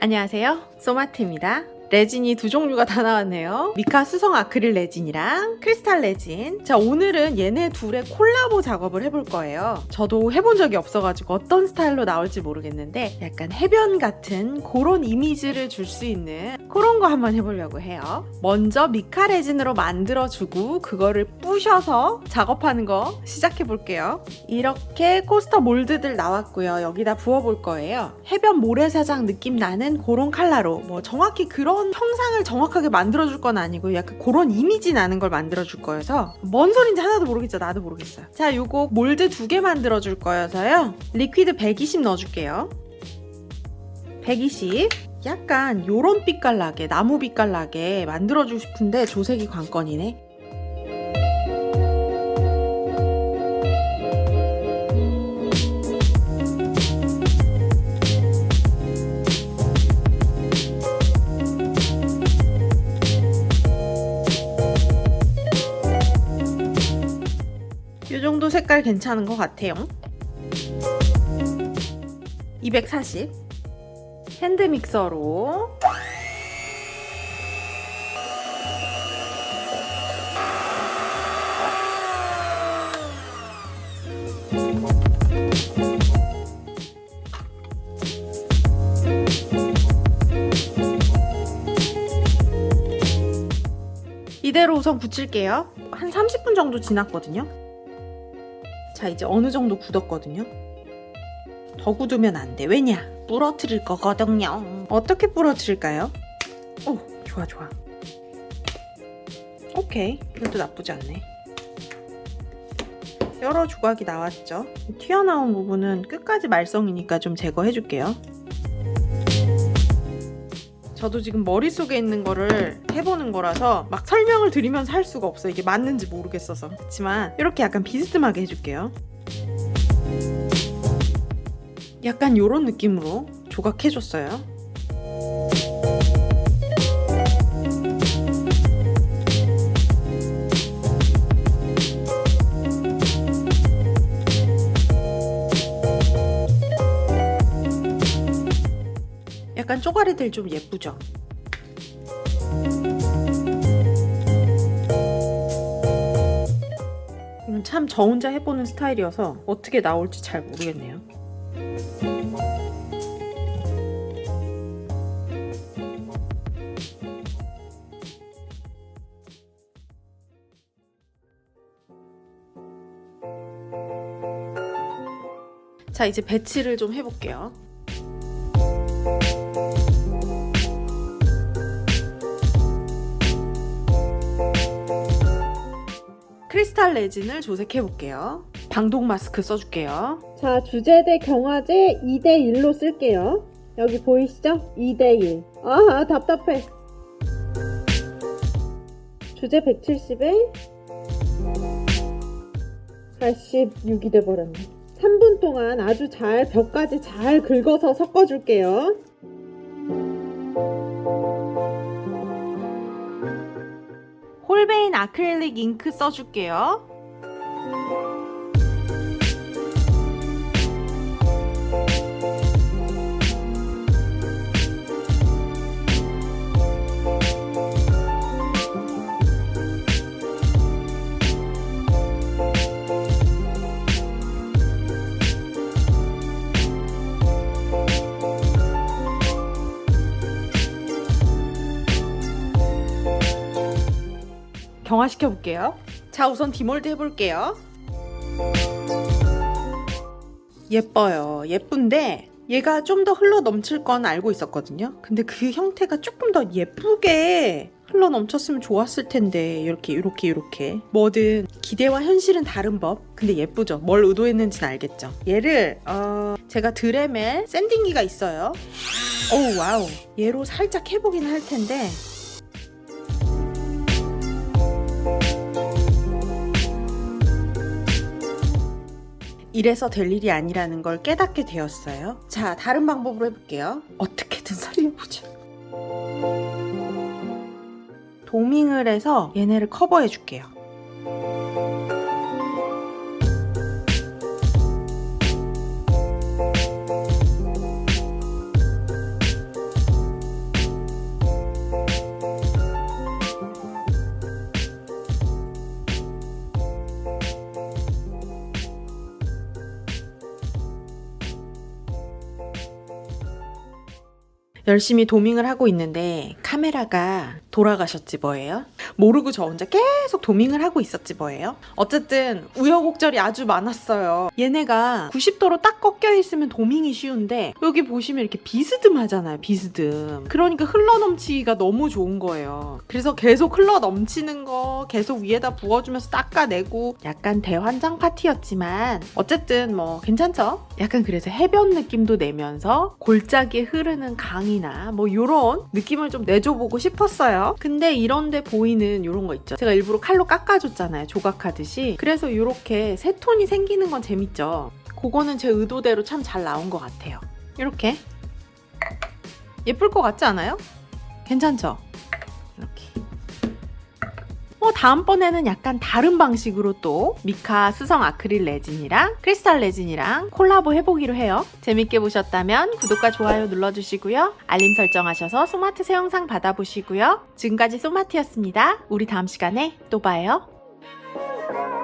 안녕하세요. 소마트입니다. 레진이 두 종류가 다 나왔네요. 미카 수성 아크릴 레진이랑 크리스탈 레진. 자, 오늘은 얘네 둘의 콜라보 작업을 해볼 거예요. 저도 해본 적이 없어가지고 어떤 스타일로 나올지 모르겠는데 약간 해변 같은 그런 이미지를 줄 수 있는 그런 거 한번 해보려고 해요. 먼저 미카 레진으로 만들어주고 그거를 부셔서 작업하는 거 시작해 볼게요. 이렇게 코스터 몰드들 나왔고요. 여기다 부어볼 거예요. 해변 모래사장 느낌 나는 그런 컬러로 뭐 정확히 그런 형상을 정확하게 만들어줄 건 아니고 약간 그런 이미지 나는 걸 만들어줄 거여서 뭔 소린지 하나도 모르겠죠. 나도 모르겠어요. 자, 요거 몰드 두 개 만들어줄 거여서요. 리퀴드 120 넣어줄게요. 120 약간 요런 빛깔 나게 나무 빛깔 나게 만들어주고 싶은데 조색이 관건이네. 정도 색깔 괜찮은 것 같아요. 240 핸드 믹서로 이대로 우선 굳힐게요. 한 30분 정도 지났거든요. 자, 이제 어느 정도 굳었거든요. 더 굳으면 안 돼. 왜냐? 부러뜨릴 거거든요. 어떻게 부러뜨릴까요? 오, 좋아, 좋아. 오케이. 이것도 나쁘지 않네. 여러 조각이 나왔죠. 튀어나온 부분은 끝까지 말썽이니까 좀 제거해 줄게요. 저도 지금 머릿속에 있는 거를 해보는 거라서 막 설명을 드리면서 할 수가 없어. 이게 맞는지 모르겠어서. 그렇지만 이렇게 약간 비스듬하게 해줄게요. 약간 요런 느낌으로 조각해줬어요. 쪼가리들 좀 예쁘죠? 참 저 혼자 해보는 스타일이어서 어떻게 나올지 잘 모르겠네요. 자, 이제 배치를 좀 해볼게요. 크리스탈 레진을 조색해 볼게요. 방독 마스크 써줄게요. 자, 주제대 경화제 2대1로 쓸게요. 여기 보이시죠? 2대1. 아, 답답해. 주제 170에 86이 돼버렸네. 3분 동안 아주 잘 벽까지 잘 긁어서 섞어줄게요. 홀베인 아크릴릭 잉크 써줄게요. 경화시켜 볼게요. 자, 우선 디몰드 해볼게요. 예뻐요. 예쁜데 얘가 좀 더 흘러 넘칠 건 알고 있었거든요. 근데 그 형태가 조금 더 예쁘게 흘러 넘쳤으면 좋았을 텐데 이렇게 이렇게 이렇게 뭐든 기대와 현실은 다른 법. 근데 예쁘죠. 뭘 의도했는지는 알겠죠. 얘를 어 제가 드레멜 샌딩기가 있어요. 오 와우. 얘로 살짝 해보긴 할 텐데 이래서 될 일이 아니라는 걸 깨닫게 되었어요. 자, 다른 방법으로 해볼게요. 어떻게든 살려보자. 도밍을 해서 얘네를 커버해 줄게요. 열심히 도밍을 하고 있는데 카메라가 돌아가셨지 뭐예요? 모르고 저 혼자 계속 도밍을 하고 있었지 뭐예요? 어쨌든 우여곡절이 아주 많았어요. 얘네가 90도로 딱 꺾여 있으면 도밍이 쉬운데 여기 보시면 이렇게 비스듬하잖아요. 비스듬. 그러니까 흘러 넘치기가 너무 좋은 거예요. 그래서 계속 흘러 넘치는 거 계속 위에다 부어주면서 닦아내고 약간 대환장 파티였지만 어쨌든 뭐 괜찮죠? 약간 그래서 해변 느낌도 내면서 골짜기에 흐르는 강이나 뭐 요런 느낌을 좀 내줘보고 싶었어요. 근데 이런데 보이는 요런 거 있죠. 제가 일부러 칼로 깎아줬잖아요. 조각하듯이. 그래서 요렇게 새 톤이 생기는 건 재밌죠. 그거는 제 의도대로 참 잘 나온 것 같아요. 이렇게. 예쁠 것 같지 않아요? 괜찮죠? 다음번에는 약간 다른 방식으로 또 미카 수성 아크릴 레진이랑 크리스탈 레진이랑 콜라보 해보기로 해요. 재밌게 보셨다면 구독과 좋아요 눌러주시고요. 알림 설정하셔서 소마트 새 영상 받아보시고요. 지금까지 소마트였습니다. 우리 다음 시간에 또 봐요.